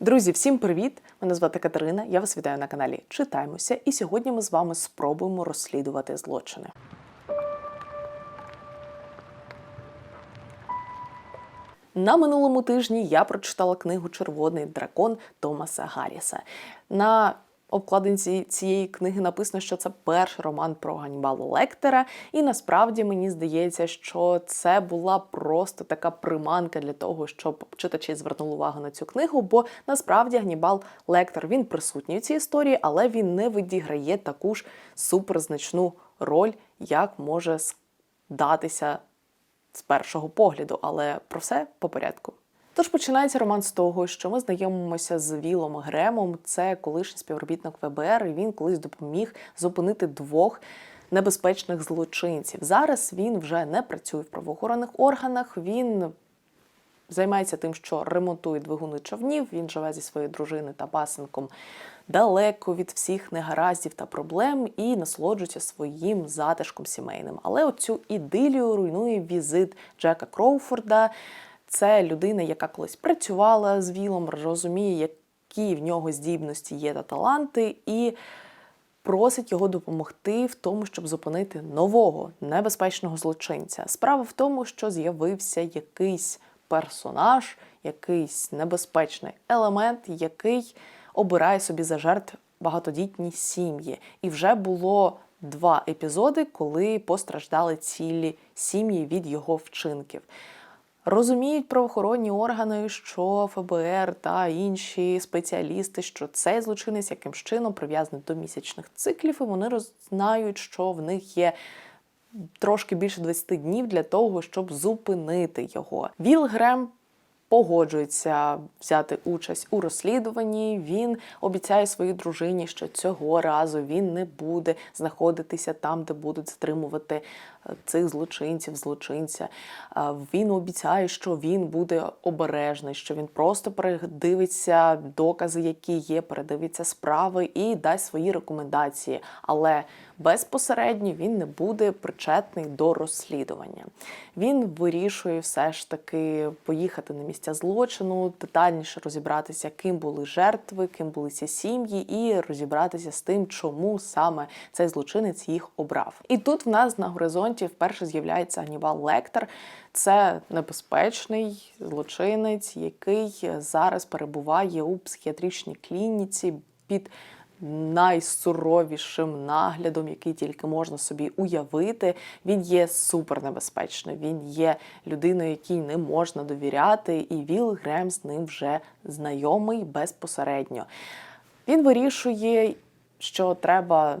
Друзі, всім привіт! Мене звати Катерина. Я вас вітаю на каналі Читаємося, і сьогодні ми з вами спробуємо розслідувати злочини. На минулому тижні я прочитала книгу Червоний дракон Томаса Гарріса. На обкладинці цієї книги написано, що це перший роман про Ганнібала Лектера, і насправді мені здається, що це була просто така приманка для того, щоб читачі звернули увагу на цю книгу. Бо насправді Ганнібал Лектор він присутній у цій історії, але він не відіграє таку ж суперзначну роль, як може здатися з першого погляду, але про все по порядку. Тож починається роман з того, що ми знайомимося з Вілом Гремом. Це колишній співробітник ФБР. і Він колись допоміг зупинити двох небезпечних злочинців. Зараз він вже не працює в правоохоронних органах. Він займається тим, що ремонтує двигуни човнів. Він живе зі своєю дружиною та пасенком далеко від всіх негараздів та проблем і насолоджується своїм затишком сімейним. Але оцю ідилію руйнує візит Джека Кроуфорда. Це людина, яка колись працювала з Вілом, розуміє, які в нього здібності є та таланти, і просить його допомогти в тому, щоб зупинити нового небезпечного злочинця. Справа в тому, що з'явився якийсь персонаж, якийсь небезпечний елемент, який обирає собі за жертв багатодітні сім'ї. І вже було два епізоди, коли постраждали цілі сім'ї від його вчинків. Розуміють правоохоронні органи, що ФБР та інші спеціалісти, що цей злочинець яким чином прив'язаний до місячних циклів, і вони роз- знають, що в них є трошки більше 20 днів для того, щоб зупинити його. Віл Грем погоджується взяти участь у розслідуванні. Він обіцяє своїй дружині, що цього разу він не буде знаходитися там, де будуть затримувати е, цих злочинців, злочинця. Він обіцяє, що він буде обережний, що він просто передивиться докази, які є, передивиться справи і дасть свої рекомендації. Але безпосередньо він не буде причетний до розслідування. Він вирішує все ж таки поїхати на місця злочину, детальніше розібратися, ким були жертви, ким були ці сім'ї, і розібратися з тим, чому саме цей злочинець їх обрав. І тут в нас на горизонті вперше з'являється Ганнібал Лектор. Це небезпечний злочинець, який зараз перебуває у психіатричній клініці під найсуровішим наглядом, який тільки можна собі уявити. Він є супернебезпечний. Він є людиною, якій не можна довіряти, і Віл Грем з ним вже знайомий безпосередньо. Він вирішує, що треба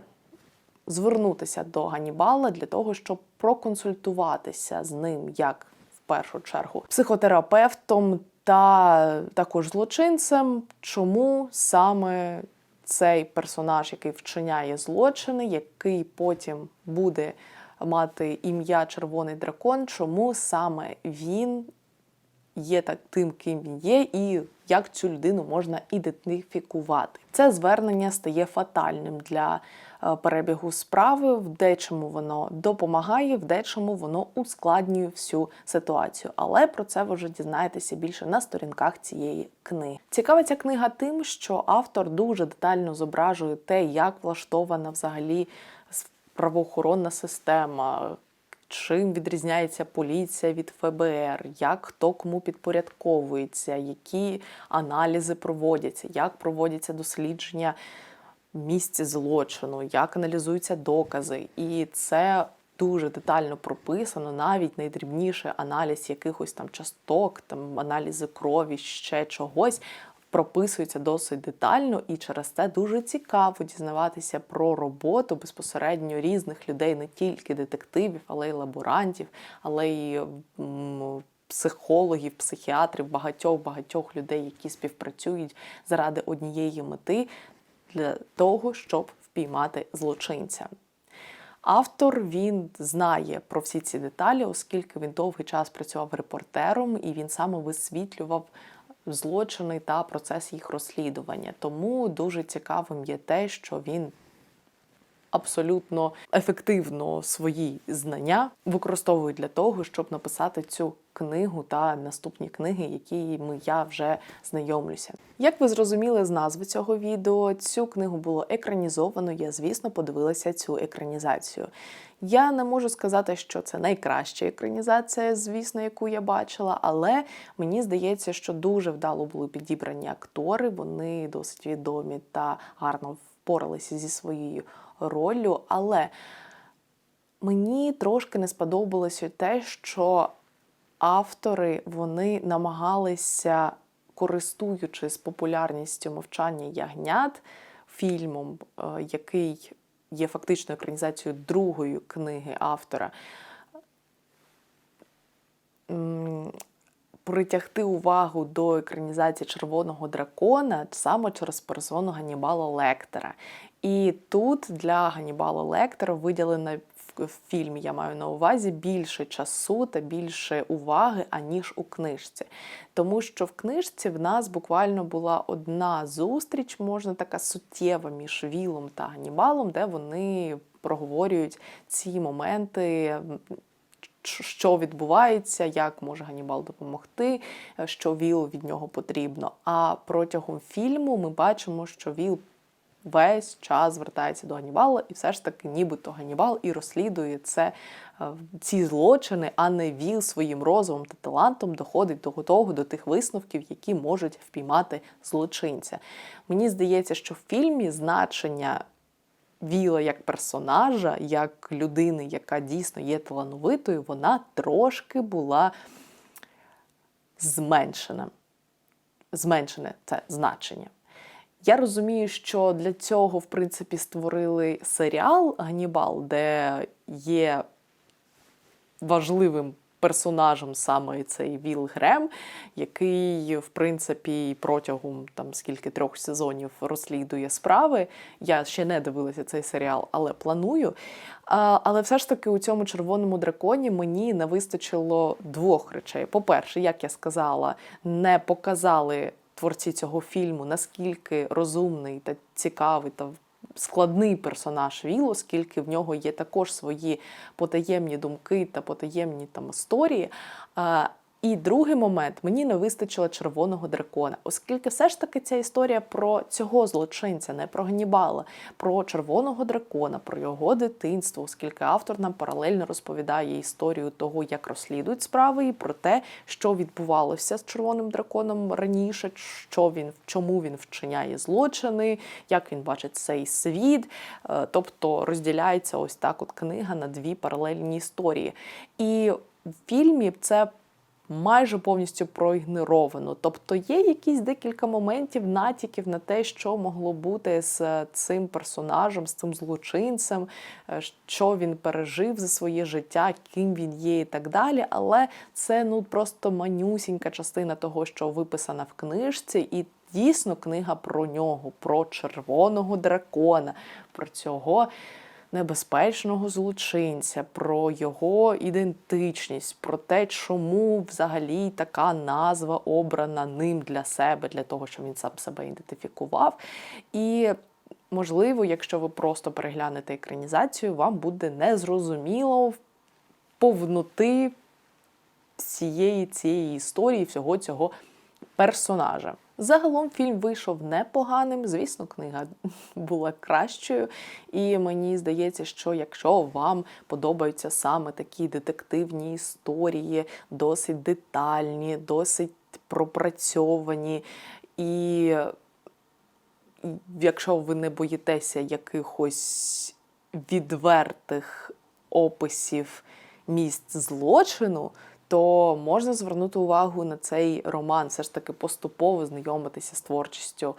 звернутися до Ганнібала для того, щоб проконсультуватися з ним, як в першу чергу, психотерапевтом та також злочинцем, чому саме цей персонаж, який вчиняє злочини, який потім буде мати ім'я Червоний дракон, чому саме він є так тим, ким він є, і як цю людину можна ідентифікувати. Це звернення стає фатальним для е, перебігу справи. В дечому воно допомагає, в дечому воно ускладнює всю ситуацію. Але про це ви вже дізнаєтеся більше на сторінках цієї книги. Цікава ця книга тим, що автор дуже детально зображує те, як влаштована взагалі правоохоронна система. Чим відрізняється поліція від ФБР, як хто кому підпорядковується, які аналізи проводяться, як проводяться дослідження місць злочину, як аналізуються докази. І це дуже детально прописано, навіть найдрібніший аналіз якихось там часток, там аналізи крові, ще чогось. Прописується досить детально, і через це дуже цікаво дізнаватися про роботу безпосередньо різних людей, не тільки детективів, але й лаборантів, але й психологів, психіатрів, багатьох багатьох людей, які співпрацюють заради однієї мети для того, щоб впіймати злочинця. Автор він знає про всі ці деталі, оскільки він довгий час працював репортером і він саме висвітлював злочини та процес їх розслідування. Тому дуже цікавим є те, що він абсолютно ефективно свої знання використовують для того, щоб написати цю книгу та наступні книги, якими я вже знайомлюся. Як ви зрозуміли з назви цього відео, цю книгу було екранізовано. Я, звісно, подивилася цю екранізацію. Я не можу сказати, що це найкраща екранізація, звісно, яку я бачила, але мені здається, що дуже вдало були підібрані актори. Вони досить відомі та гарно впоралися зі своєю роллю. Але мені трошки не сподобалося те, що автори вони намагалися, користуючись популярністю мовчання ягнят, фільмом, е, який є фактично екранізацією другої книги автора, притягти увагу до екранізації Червоного дракона саме через персону Ганнібала Лектора. І тут для Ганнібала Лектора виділено в- фільмі, я маю на увазі, більше часу та більше уваги, аніж у книжці. Тому що в книжці в нас буквально була одна зустріч, можна така суттєва між Вілом та Ганнібалом, де вони проговорюють ці моменти. що відбувається, як може Ганнібал допомогти, що Віл від нього потрібно. А протягом фільму ми бачимо, що Віл весь час звертається до Ганнібала, і все ж таки, нібито Ганнібал і розслідує це, е, ці злочини, а не Віл своїм розумом та талантом доходить до того, до тих висновків, які можуть впіймати злочинця. Мені здається, що в фільмі значення Віла як персонажа, як людини, яка дійсно є талановитою, вона трошки була зменшена. Зменшене це значення. Я розумію, що для цього, в принципі, створили серіал Ганнібал, де є важливим персонажем саме цей Віл Грем, який, в принципі, протягом там скільки трьох сезонів розслідує справи. Я ще не дивилася цей серіал, але планую. А, але все ж таки у цьому червоному драконі мені не вистачило двох речей. По-перше, як я сказала, не показали творці цього фільму, наскільки розумний та цікавий та складний персонаж Віл, оскільки в нього є також свої потаємні думки та потаємні там історії. І другий момент мені не вистачило червоного дракона, оскільки все ж таки ця історія про цього злочинця, не про Ганнібала, про червоного дракона, про його дитинство, оскільки автор нам паралельно розповідає історію того, як розслідують справи, і про те, що відбувалося з червоним драконом раніше, що він чому він вчиняє злочини, як він бачить цей світ. Е, Тобто розділяється ось так от книга на дві паралельні історії. І в фільмі це майже повністю проігноровано. Тобто є якісь декілька моментів, натяків на те, що могло бути з цим персонажем, з цим злочинцем, е, що він пережив за своє життя, ким він є і так далі. Але це ну просто манюсінька частина того, що виписана в книжці, і дійсно книга про нього, про червоного дракона, про цього небезпечного злочинця, про його ідентичність, про те, чому взагалі така назва обрана ним для себе, для того, щоб він сам себе ідентифікував. І можливо, якщо ви просто переглянете екранізацію, вам буде незрозуміло повноти всієї цієї історії, всього цього персонажа. Загалом фільм вийшов непоганим. Звісно, книга була кращою. І мені здається, що якщо вам подобаються саме такі детективні історії, досить детальні, досить пропрацьовані, і якщо ви не боїтеся якихось відвертих описів місць злочину, то можна звернути увагу на цей роман, все ж таки поступово знайомитися з творчістю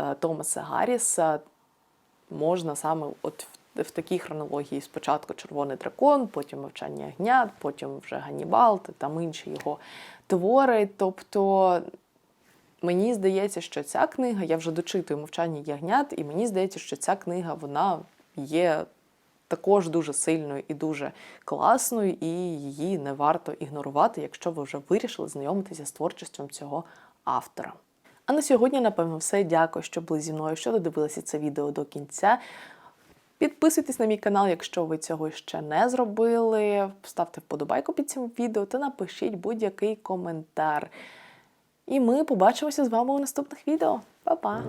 е, Томаса Гарріса. Можна саме от в, такій хронології спочатку Червоний дракон, потім Мовчання ягнят, потім вже Ганнібал та там інші його твори. Тобто мені здається, що ця книга, я вже дочитую мовчання ягнят, і мені здається, що ця книга вона є також дуже сильною і дуже класною, і її не варто ігнорувати, якщо ви вже вирішили знайомитися з творчістю цього автора. А на сьогодні, напевно, все. Дякую, що були зі мною, що додивилися це відео до кінця. Підписуйтесь на мій канал, якщо ви цього ще не зробили. Ставте вподобайку під цим відео та напишіть будь-який коментар. І ми побачимося з вами у наступних відео. Па-па!